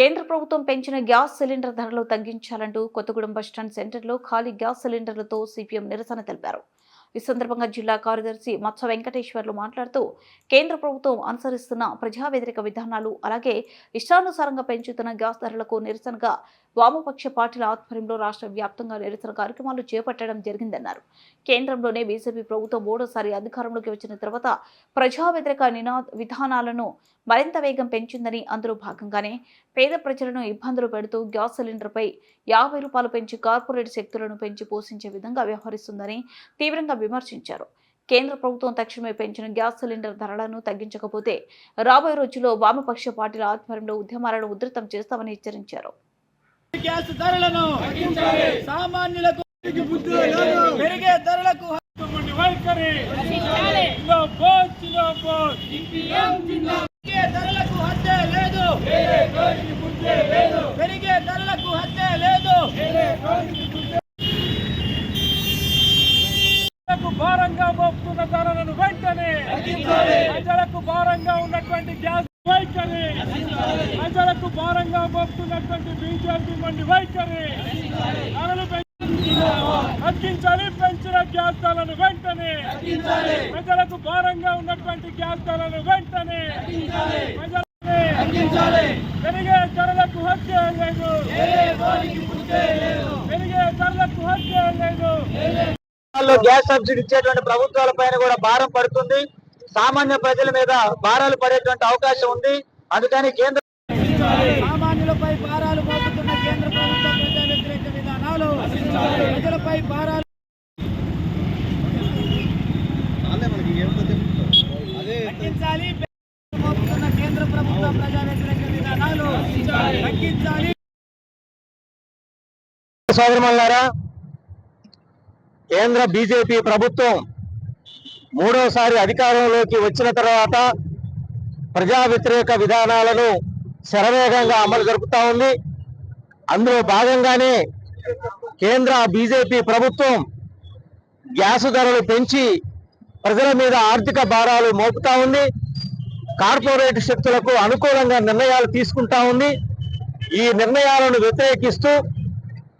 కేంద్ర ప్రభుత్వం పెంచిన గ్యాస్ సిలిండర్ ధరలు తగ్గించాలంటూ కొత్తగూడెం బస్టాండ్ సెంటర్లో ఖాళీ గ్యాస్ సిలిండర్లతో సిపిఎం నిరసన తెలిపారు. ఈ సందర్భంగా జిల్లా కార్యదర్శి మత్స్య వెంకటేశ్వర్లు మాట్లాడుతూ కేంద్ర ప్రభుత్వం అనుసరిస్తున్న ప్రజా వ్యతిరేక విధానాలు అలాగే ఇష్టానుసారంగా పెంచుతున్న గ్యాస్ ధరలకు నిరసనగా వామపక్ష పార్టీల ఆధ్వర్యంలో రాష్ట్ర వ్యాప్తంగా నిరసన కార్యక్రమాలు చేపట్టడం జరిగిందన్నారు. కేంద్రంలోనే బీజేపీ ప్రభుత్వం మూడోసారి అధికారంలోకి వచ్చిన తర్వాత ప్రజా వ్యతిరేక నినా విధానాలను మరింత వేగం పెంచిందని అందులో భాగంగానే పేద ప్రజలను ఇబ్బందులు పెడుతూ గ్యాస్ సిలిండర్పై యాభై రూపాయలు పెంచి కార్పొరేట్ శక్తులను పెంచి పోషించే విధంగా వ్యవహరిస్తుందని తీవ్రంగా విమర్శించారు. కేంద్ర ప్రభుత్వం తక్షణమే పెంచిన గ్యాస్ సిలిండర్ ధరలను తగ్గించకపోతే రాబోయే రోజుల్లో వామపక్ష పార్టీల ఆధ్వర్యంలో ఉద్యమాలను ఉధృతం చేస్తామని హెచ్చరించారు. గ్యాస్ ధరలను సామాన్యులకు పెరిగే ధరలకు వైఖరి. పెరిగే హత్య లేదు. పెరిగే ధరలకు హత్య లేదు. భారంగా మోపుతున్న ధరలను వెంటనే ప్రజలకు భారంగా ఉన్నటువంటి గ్యాస్ వైఖరి. ప్రజలకు భారంగా మోపుతున్నటువంటి బీజేపీ మండి వైఖరి. ధరలు తగ్గించాలి పెంచిన గ్యాస్ ధరలను వెంటనే. ప్రజలకు భారంగా ఉన్నటువంటి గ్యాస్ ధరలను వెంటనే. ప్రజలకి పెరిగే ధరలకు హత్య లేదు. పెరిగే ధరలకు హత్య లేదు. గ్యాస్ సబ్సిడీ ఇచ్చేటువంటి ప్రభుత్వాల పైన కూడా భారం పడుతుంది. సామాన్య ప్రజల మీద భారాలు పడేటువంటి అవకాశం ఉంది. అందుకని కేంద్ర సామాన్యులపై భారాలు మోపుతున్న కేంద్ర ప్రభుత్వ ప్రజా వ్యతిరేక విధానాలు ప్రజలపై భారాలు తగ్గించాలి మోపుతున్న కేంద్ర ప్రభుత్వ ప్రజా వ్యతిరేక విధానాలు తగ్గించాలి. సోదరులారా కేంద్ర బీజేపీ ప్రభుత్వం మూడోసారి అధికారంలోకి వచ్చిన తర్వాత ప్రజా వ్యతిరేక విధానాలను శరవేగంగా అమలు జరుపుతా ఉంది. అందులో భాగంగానే కేంద్ర బీజేపీ ప్రభుత్వం గ్యాసు ధరలు పెంచి ప్రజల మీద ఆర్థిక భారాలు మోపుతా ఉంది. కార్పొరేట్ శక్తులకు అనుకూలంగా నిర్ణయాలు తీసుకుంటా ఉంది. ఈ నిర్ణయాలను వ్యతిరేకిస్తూ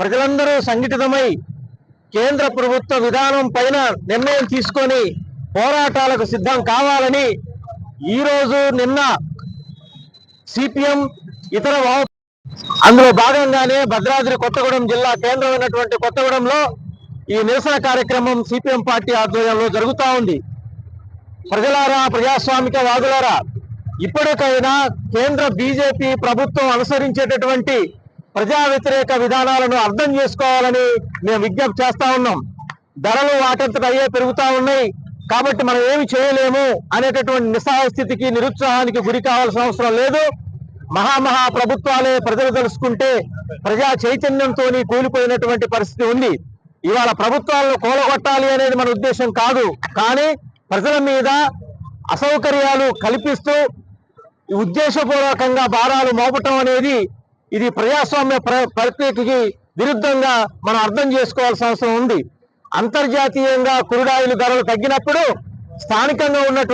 ప్రజలందరూ సంఘటితమై కేంద్ర ప్రభుత్వ విధానం పైన నిర్ణయం తీసుకొని పోరాటాలకు సిద్ధం కావాలని ఈ రోజు నిన్న సిపిఎం ఇతర అందులో భాగంగానే భద్రాద్రి కొత్తగూడెం జిల్లా కేంద్రమైనటువంటి కొత్తగూడెంలో ఈ నిరసన కార్యక్రమం సిపిఎం పార్టీ ఆధ్వర్యంలో జరుగుతా ఉంది. ప్రజలారా ప్రజాస్వామిక వాదులారా ఇప్పటికైనా కేంద్ర బీజేపీ ప్రభుత్వం అనుసరించేటటువంటి ప్రజా వ్యతిరేక విధానాలను అర్థం చేసుకోవాలని మేము విజ్ఞప్తి చేస్తా ఉన్నాం. ధరలు వాటంతట అయ్యే పెరుగుతూ ఉన్నాయి. కాబట్టి మనం ఏమి చేయలేము అనేటటువంటి నిస్సహాయ స్థితికి నిరుత్సాహానికి గురి కావాల్సిన అవసరం లేదు. మహామహా ప్రభుత్వాలే ప్రజలు తెలుసుకుంటే ప్రజా చైతన్యంతో కూలిపోయినటువంటి పరిస్థితి ఉంది. ఇవాళ ప్రభుత్వాలను కూలగొట్టాలి అనేది మన ఉద్దేశం కాదు. కానీ ప్రజల మీద అసౌకర్యాలు కల్పిస్తూ ఈ ఉద్దేశపూర్వకంగా భారాలు మోపటం అనేది ఇది ప్రజాస్వామ్య ప్ర- ప్రక్రియకి విరుద్ధంగా మనం అర్థం చేసుకోవాల్సిన అవసరం ఉంది. అంతర్జాతీయంగా కురుడాయిలు ధరలు తగ్గినప్పుడు స్థానికంగా ఉన్నటువంటి